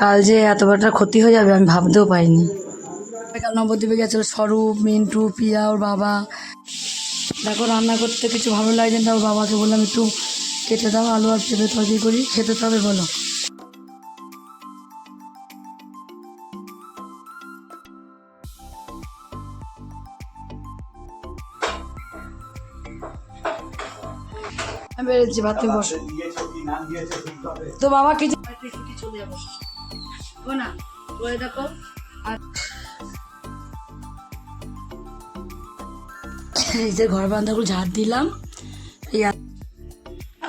কাল যে এত বড়টা ক্ষতি হয়ে যাবে আমি ভাবতেও পাইনি কাল নবদ্বীপে গেছিল স্বরূপ মিন্টু পিয়া ওর বাবা। দেখো রান্না করতে কিছু ভালো লাগছে না ওর বাবাকে বললাম একটু কেটে দাও আলু আর পেঁপে তরকারি করি খেতে তো হবে বলো। বেড়েছি ভাত তো বাবা কিছু চলে যাব ও না, বলে দেখো। আর ঘর বান্ধাগুলো ঝাড় দিলাম।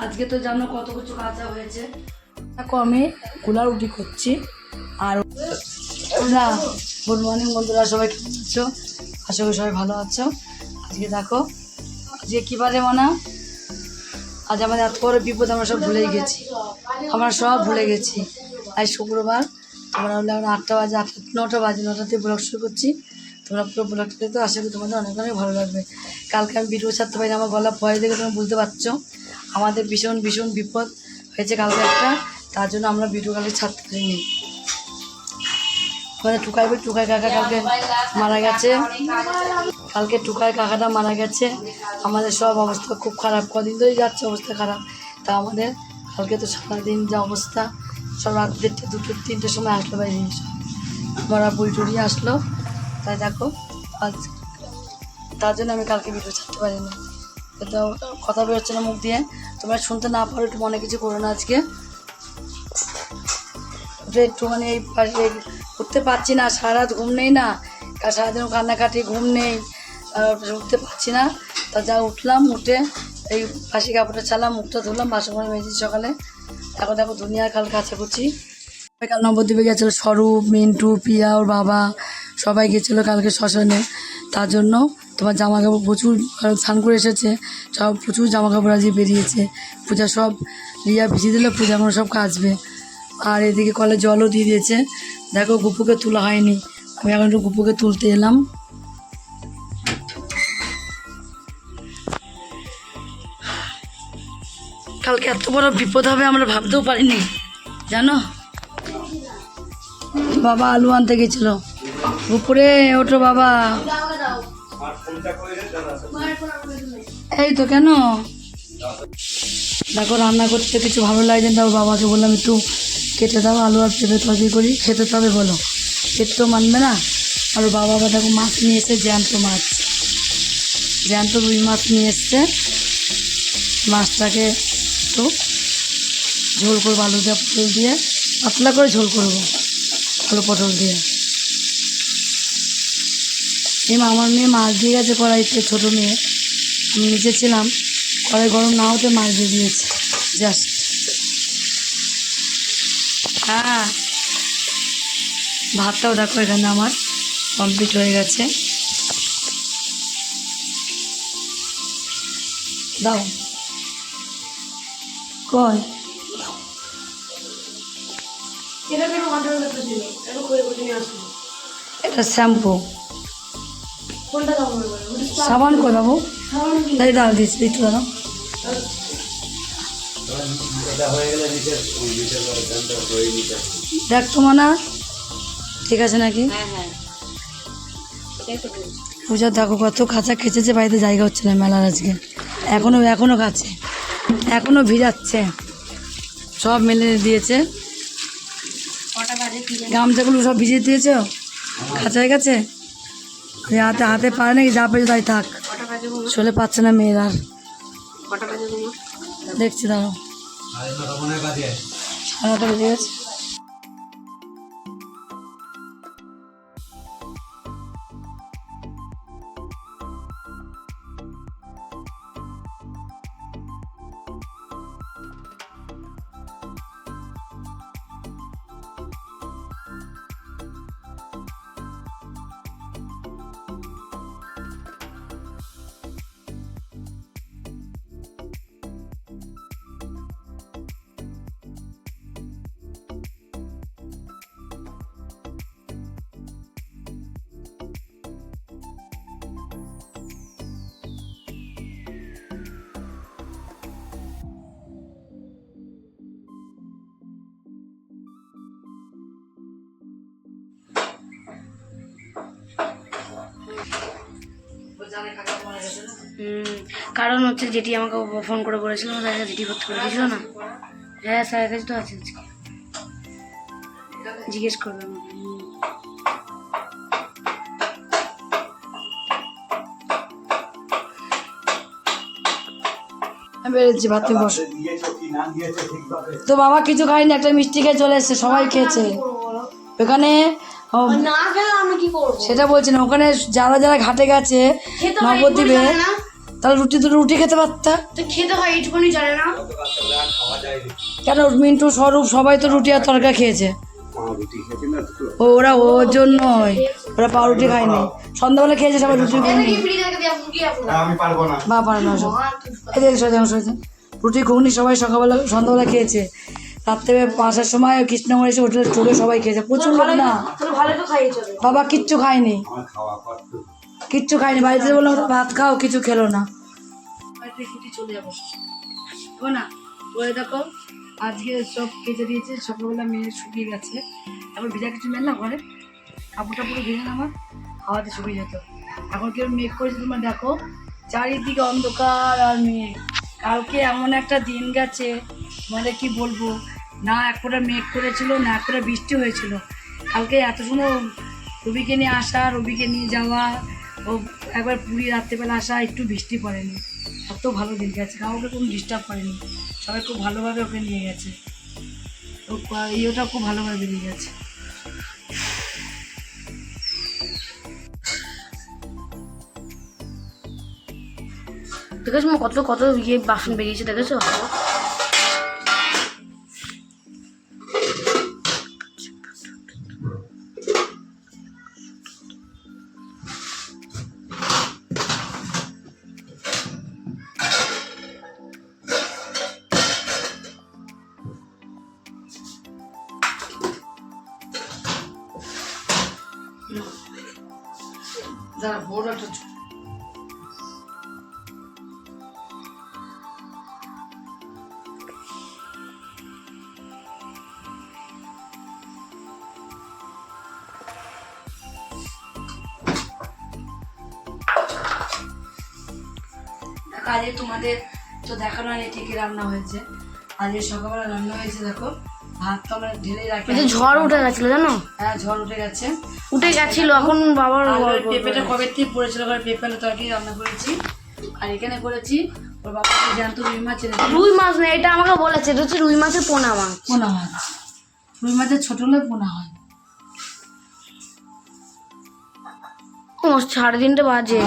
আজকে তো জানো কত কিছু কাঁচা হয়েছে। আমি কুলার উঠি করছি। আর না গুড মর্নিং বন্ধুরা, সবাই কেমন আছো? আশা করি সবাই ভালো আছো। আজকে দেখো, আজকে কী বারে মনে? আজ আমাদের এত বড় বিপদ, আমরা সব ভুলেই গেছি। আমরা সব ভুলে গেছি। আজ শুক্রবার। আমরা হলো এখন আটটা বাজে, আটটা, নটা বাজে নটাতে ব্লগ শুরু করছি। তোমরা পুরো ব্লগটা দেখতে আশা করি তোমাদের অনেক অনেক ভালো লাগবে। কালকে আমি ভিডিও ছাড়তে পারিনি আমার গলা ভয় দেখে তোমরা বুঝতে পারছ। আমাদের ভীষণ ভীষণ বিপদ হয়েছে কালকে একটা, তার জন্য আমরা ভিডিও কালকে ছাড়তে পারিনি। মানে টুকাই টুকাই কাকা কালকে মারা গেছে। কালকে টুকাই কাকাটা মারা গেছে। আমাদের সব অবস্থা খুব খারাপ, কদিন ধরেই যাচ্ছে অবস্থা খারাপ। তা আমাদের কালকে তো সারাদিন যা অবস্থা। সব রাত দেড়টা দুটো তিনটের সময় আসলো বাইরে সব আমরা বই টুড়ি আসলো। তাই দেখো, আজ তার জন্য আমি কালকে ভিডিও ছাড়তে পারিনি। তো কথা বেরোচ্ছে না মুখ দিয়ে। তোমরা শুনতে না পারো, একটু মনে কিছু করো না আজকে। একটুখানি এই পাশে উঠতে পারছি না সারা ঘুম নেই না। সারাদিন কান্নাকাটি, ঘুম নেই। উঠতে পারছি না। তা যা উঠলাম, উঠে এই পাশে কাপড়টা ছাড়লাম, মুখটা ধুলাম, বাসন করে মেজেছি সকালে। এখন দেখো দুনিয়ার কাল কাছাকুচি কাল নবদ্বীপে গেছিল স্বরূপ, মিন্টু পিয়া ওর বাবা। সবাই গেছিল কালকে শ্মশানে। তার জন্য তোমার জামা কাপড় প্রচুর স্নান করে এসেছে। সব প্রচুর জামা কাপড় আজকে বেরিয়েছে। পূজা সব, রিয়া ভিজিয়ে দিলে, পূজা কোনো সব কাচবে। আর এদিকে কলে জলও দিয়ে দিয়েছে। দেখো গুপুকে তোলা হয়নি। আমি এখন একটু গুপুকে তুলতে এলাম। কালকে এত বড় বিপদ হবে আমরা ভাবতেও পারিনি। জানো? বাবা আলু আনতে গেছিল। উপরে ওঠো বাবা। এই তো কেন? দেখো, রান্না করতে কিছু ভালো লাগছে না ওর বাবাকে বললাম, একটু কেটে দাও আলু আর পেঁপে তরকারি করি, খেতে তো হবে বলো। পেট তো মানবে না। আর বাবা আবার দেখো, মাছ নিয়ে এসে জ্যান্ত মাছ। জ্যান্ত রুই মাছ নিয়ে এসছে। মাছটাকে একটু ঝোল করব আলু দিয়ে, পটল দিয়ে, পাতলা করে ঝোল করব আলু, পটল দিয়ে। এই আমার মেয়ে মাছ দিয়ে গেছে কড়াইতে, ছোটো মেয়ে। আমি নিচে ছিলাম, কড়াই গরম না হতে মাছ দিয়ে দিয়েছে। জাস্ট। হ্যাঁ ভাতটাও দেখো এখানে আমার কমপ্লিট হয়ে গেছে। দাও। কয়? এটা শ্যাম্পু। সাবান কই বাবু? তাই ডাল দিয়েছি একটু দাঁড়াও। দেখ তো মানা ঠিক আছে নাকি? পূজা দেখো কত কাঁচা খেঁচেছে বাড়িতে জায়গা হচ্ছে না মেলার আজকে। এখনও এখনও কাছে এখনও ভিজাচ্ছে। সব মেলে দিয়েছে। গামছাগুলো সব ভিজিয়ে দিয়েছ। খাঁচায় গেছে। হাতে হাতে পারে নাকি? যা পেয়েছে তাই থাক। চলে পাচ্ছে না মেয়েরা আর। দেখছি দাঁড়ো সারাটা বেজে গেছে। কারণ হচ্ছে যেটি আমাকে ফোন করে বলেছিল আমার কাছে যেটি ভর্তি করে দিয়েছিল না? হ্যাঁ স্যারের কাছে তো আছে আজকে। জিজ্ঞেস করবে আমাকে। বেড়েছি ভাত বস। তো বাবা কিছু খায়নি একটা মিষ্টি খেয়ে চলে এসছে সবাই খেয়েছে। ওখানে ও, না খেলে আমি কি করব? সেটা বলছি না ওখানে যারা যারা ঘাটে গেছে নবদ্বীপে না। তাহলে রুটি দুটো রুটি খেতে পারতা? তো খেতে হয় এইটুকুনি জানে না। কেন মিন্টু স্বরূপ সবাই তো রুটি আর তরকা খেয়েছে। ও ওরা ওর জন্যই। ওরা পাউরুটি খায়নি। সন্ধ্যাবেলা খেয়েছে সবাই রুটি আমি পারব না। বা পারে না সব। রুটি ঘুগনি সবাই সকালবেলা সন্ধ্যাবেলা খেয়েছে। রাত্রে পাঁচটার সময় কৃষ্ণনগর এসে হোটেলে চলে সবাই খেয়েছে। প্রচুর লোক না। বাবা কিচ্ছু খায়নি। কিচ্ছু খায়নি। বাড়িতে বললাম ভাত খাও, কিছু খেলো না। চলে যাব। না, বলে দেখো, আজকে সব কেটে দিয়েছে, সকালবেলা মেয়ে শুকিয়ে গেছে। এখন ভিজা কিছু মেল না ঘরে? কাপড়টা পুরো ভেজে আমার, হাওয়াতে শুকিয়ে যেত। এখন কেউ মেঘ করেছে তোমার দেখো? চারিদিকে অন্ধকার আর মেঘ। কালকে এমন একটা দিন গেছে মানে কি বলব? না এক ফোঁটা মেঘ করেছিল, না এক ফোঁটা বৃষ্টি হয়েছিল। কালকে এত সুন্দর রবিকে নিয়ে আসা, রবিকে নিয়ে যাওয়া, ও একবার পুরী রাত্রেবেলা আসা, একটু বৃষ্টি পড়েনি। এত ভালো দিন গেছে, কাউকে কোনো ডিস্টার্ব করেনি। সবাই খুব ভালোভাবে ওকে নিয়ে গেছে। ও ইয়েটা খুব ভালোভাবে বেরিয়ে গেছে। দেখেছ কত কত ইয়ে বাসন বেরিয়েছে, দেখেছ? যারা বড় একটা কাজে তোমাদের তো দেখানো হয়নি ঠিকই রান্না হয়েছে। আজকে সকালবেলা রান্না হয়েছে, দেখো। ভাত তো আমরা ঢেলে রাখি। ঝড় উঠে গেছিল জানো? হ্যাঁ ঝড় উঠে গেছে। উঠে গেছিল এখন বাবার পেঁপেটা কবে থেকে পড়েছিল পেঁপে তরকারি রান্না করেছি। আর এখানে করেছি ওর বাবা জ্যান্ত রুই মাছ এনেছে রুই মাছ না এটা আমাকে বলেছে এটা হচ্ছে রুই মাছের পোনা মাছ। পোনা মাছ। রুই মাছের ছোট হলে পোনা হয়। সাড়ে তিনটে বাজে।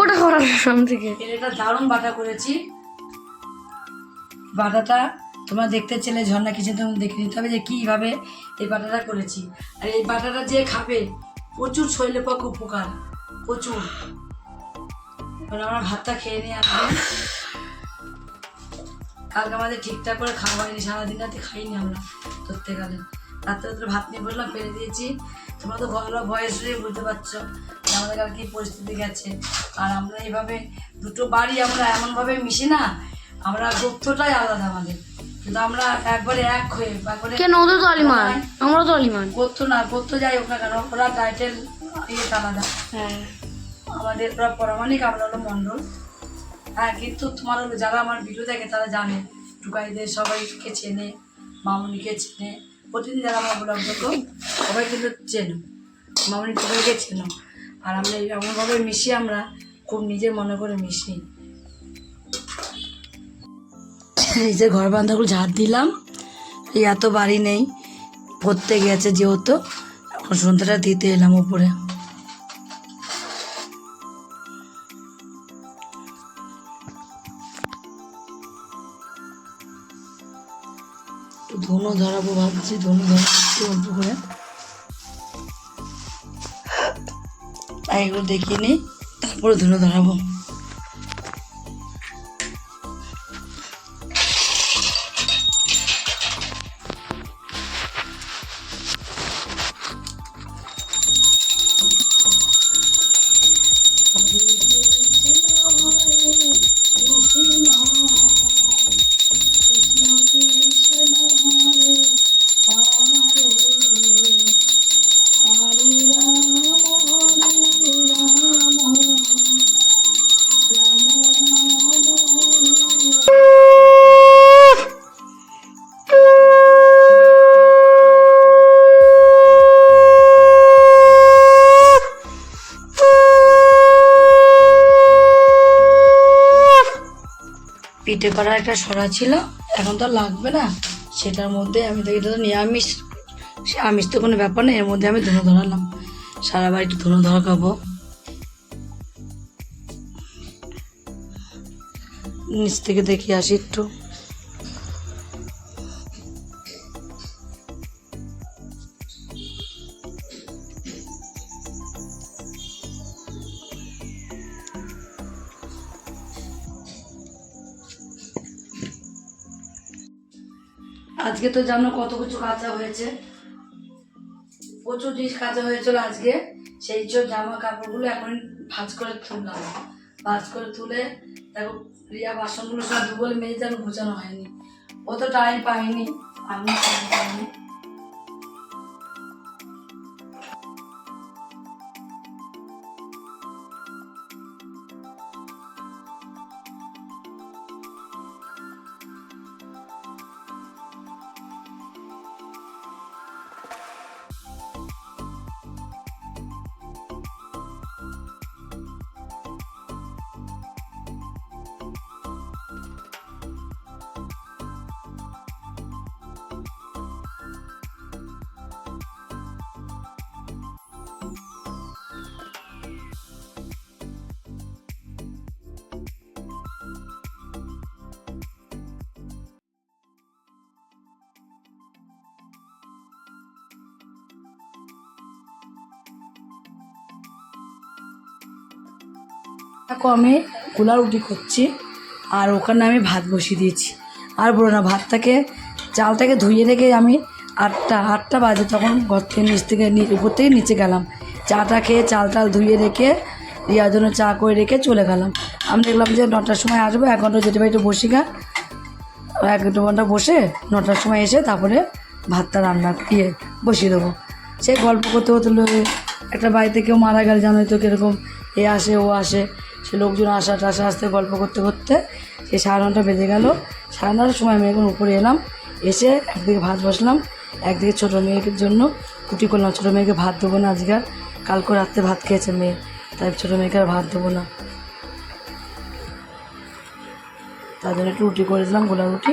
ওটা করার সাম থেকে। এটা দারুণ বাটা করেছি। বাটাটা তোমরা দেখতে চেলে ঝর্ণা কিচেন তখন দেখে নিতে হবে যে কীভাবে এই বাটাটা করেছি। আর এই বাটাটা যে খাবে, প্রচুর শরীরের পক্ষে উপকার, প্রচুর। এবার আমরা ভাতটা খেয়ে নিয়ে আসব কালকে আমাদের ঠিকঠাক করে খাওয়া হয়নি, সারাদিন রাতে খাইনি আমরা ধরতে গেলে রাত্রে রাত্রে ভাত নিয়ে বললাম, ফেলে দিয়েছি। তোমরা তো ঘরোয়া বয়স হয়ে বুঝতে পারছ আমাদের কাল কী পরিস্থিতি গেছে। আর আমরা এইভাবে দুটো বাড়ি আমরা এমনভাবে মিশি না, আমরা গোত্রটাই আলাদা আমাদের। কিন্তু আমরা একবারে এক হয়ে একবারে কেন? ওদের তো আলিমান আমরা তো আলিমান গোত্র না গোত্র যাই হোক না কেন ওরা টাইটেল ইয়েটা আলাদা। হ্যাঁ। আমাদের ওরা পরামানিক আমরা হলো মণ্ডল। হ্যাঁ কিন্তু তোমার হলো যারা আমার ভিডিও দেখে তারা জানে। টুকাইদের সবাইকে চেনে মামুনিকে চেনে। প্রতিদিন যারা আমার ব্লগ দেখো সবাই কিন্তু চেনো। মামুনি টুকাইকে চেনো। আর আমরা এই এমনভাবে মিশি আমরা খুব নিজের মনে করে মিশি। নিজের ঘর বান্ধাগুলো ঝাড় দিলাম। এত বাড়ি নেই। পড়তে গেছে যেহেতু। এখন সন্ধ্যাটা দিতে এলাম উপরে। ধনু ধরাবো ভাবছি। ধনু ধরাচ্ছি অল্প করে। এগুলো দেখিয়ে নিই তারপরে ধনু ধরাবো। পিঠে করার একটা সরা ছিল, এখন তো লাগবে না। সেটার মধ্যে আমি তো এটা তো নিরামিষ, সে আমিষ তো কোনো ব্যাপার না এর মধ্যে আমি ধুনো ধরালাম। সারা বাড়িতে ধুনো ধরা খাব। নিচ থেকে দেখি আসি একটু। আজকে তো জানো কত কিছু কাঁচা হয়েছে। প্রচুর জিনিস কাঁচা হয়েছিল আজকে। সেই সব জামা কাপড়গুলো এখন ভাজ করে তুললাম। ভাজ করে তুলে দেখো রিয়া বাসনগুলো সব দুবল মেজে যেন গোছানো হয়নি। অত টাইম পাইনি। আমি পাইনি। আমি কুলা রুটি করছি। আর ওখানে আমি ভাত বসিয়ে দিয়েছি। আর বলো না, ভাতটাকে, চালটাকে ধুয়ে রেখে আমি আটটা আটটা বাজে তখন ঘর থেকে নিচ থেকে উপর থেকে নিচে গেলাম। চাটা খেয়ে চাল টাল ধুয়ে রেখে রিয়ার জন্য চা করে রেখে চলে গেলাম। আমি দেখলাম যে নটার সময় আসব এক ঘণ্টা যেতে একটু বসি গা। এক দু ঘণ্টা বসে নটার সময় এসে তারপরে ভাতটা রান্না ইয়ে বসিয়ে দেবো। সে গল্প করতে লো- একটা বাড়িতে কেউ মারা গেলে, জানোই তো কীরকম। এ আসে, ও আসে। সে লোকজন আসা টাসা আসতে গল্প করতে করতে সে সাড়ে নটা বেজে গেল। সাড়ে নটার সময় আমি এখন উপরে এলাম। এসে একদিকে ভাত বসলাম, একদিকে ছোটো মেয়ের জন্য রুটি করলাম। ছোটো মেয়েকে ভাত দেবো না আজকে আর। কালকে রাত্রে ভাত খেয়েছে মেয়ে, তাই ছোটো মেয়েকে আর ভাত দেবো না। তার জন্য একটু রুটি করে দিলাম, গোলা রুটি।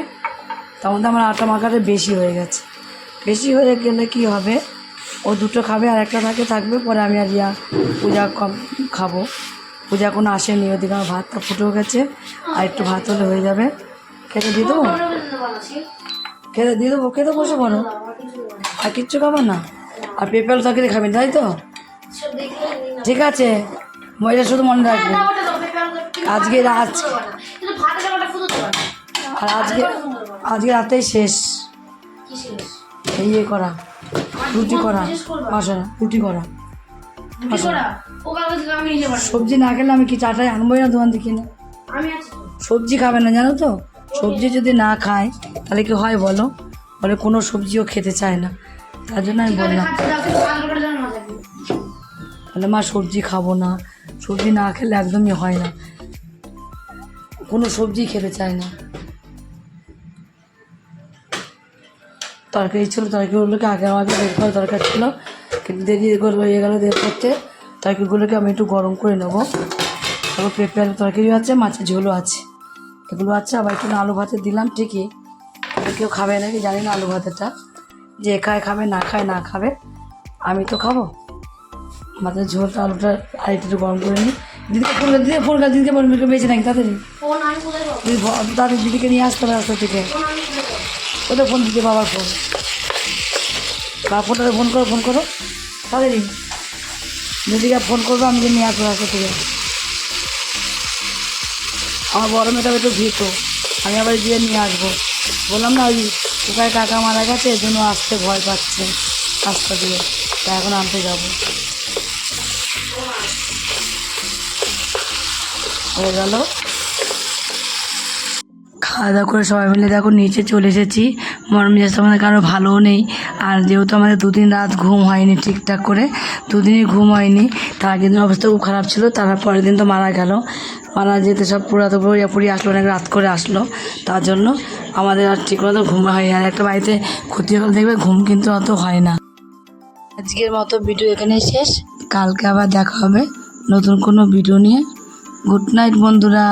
তার মধ্যে আমার আটা মাখাটা বেশি হয়ে গেছে। বেশি হয়ে গেলে কি হবে? ও দুটো খাবে আর একটা থাকে থাকবে, পরে আমি আর ইয়া পূজা কম খাব। পূজা কোনো আসেনি, ওদিকে আমার ভাতটা ফুটেও গেছে, আর একটু ভাত হলে হয়ে যাবে। খেতে দিয়ে দেবো? খেতে দিয়ে দেবো? খেতে বসে বলো আর কিচ্ছু খাব না? আর পেঁপেল তরকারি খাবেন তাই তো? ঠিক আছে। মহিলা শুধু মনে রাখবে। আজকে আজ আর আজকে আজকে রাতেই শেষ। ইয়ে করা, রুটি করা মশলা রুটি করা। সবজি না খেলে আমি কি চাটাই আনবোই না দোকান থেকে কিনে? সবজি খাবে না জানো তো? সবজি যদি না খায় তাহলে কি হয় বলো? বলে কোনো সবজিও খেতে চায় না। তার জন্য আমি বললাম। বলে মা সবজি খাব না। সবজি না খেলে একদমই হয় না। কোনো সবজি খেতে চায় না। তরকারি ছিল তরকারিগুলোকে আগে আমাকে বের করা দরকার ছিল। কিন্তু দেরি করে হয়ে গেলো বের করতে তরকারিগুলোকে আমি একটু গরম করে নেব। তারপর পেঁপে আলু তরকারি আছে মাছের ঝোলও আছে। এগুলো আছে আবার একটু আলু ভাতে দিলাম ঠিকই। কেউ খাবে নাকি জানি না আলু ভাতেটা। যে খায় খাবে না খায় না খাবে আমি তো খাব। মাছের ঝোলটা আলুটা আর একটু গরম করে নিই। দিদিকে ফোন দিদি ফোন করে দিদিকে বলবি কেউ বেঁচে নাকি তাড়াতাড়ি। তাড়াতাড়ি দিদিকে নিয়ে আসতে হবে রাস্তা থেকে। ওদের ফোন দিতে বাবার ফোন। ফোনটাতে ফোন করো ফোন করো। তাড়াতাড়ি দিদিকে ফোন করব, আমি নিয়ে আসব রাস্তা থেকে। আমার বড় মেয়েটা একটু ভীত। আমি আবার গিয়ে নিয়ে আসব। বললাম না, ওই কোথায় কাকা মারা গেছে, এই জন্য আসতে ভয় পাচ্ছে রাস্তা দিয়ে। তা এখন আনতে যাব। হয়ে গেল। খাওয়া দাওয়া করে সবাই মিলে দেখো নিচে চলে এসেছি। মন মেজাজটা আমাদের কারও ভালোও নেই। আর যেহেতু আমাদের দুদিন রাত ঘুম হয়নি ঠিকঠাক করে, দুদিনই ঘুম হয়নি, তার আগের দিন অবস্থা খুব খারাপ ছিল, তার পরের দিন তো মারা গেল। মারা যেতে সব পুরা তো পুরো আসলো, অনেক রাত করে আসলো। তার জন্য আমাদের আর ঠিক মতো ঘুম হয়নি আর একটা বাড়িতে ক্ষতি হলে দেখবে ঘুম কিন্তু অত হয় না। আজকের মতো ভিডিও এখানে শেষ। কালকে আবার দেখা হবে নতুন কোনো ভিডিও নিয়ে। গুড নাইট বন্ধুরা।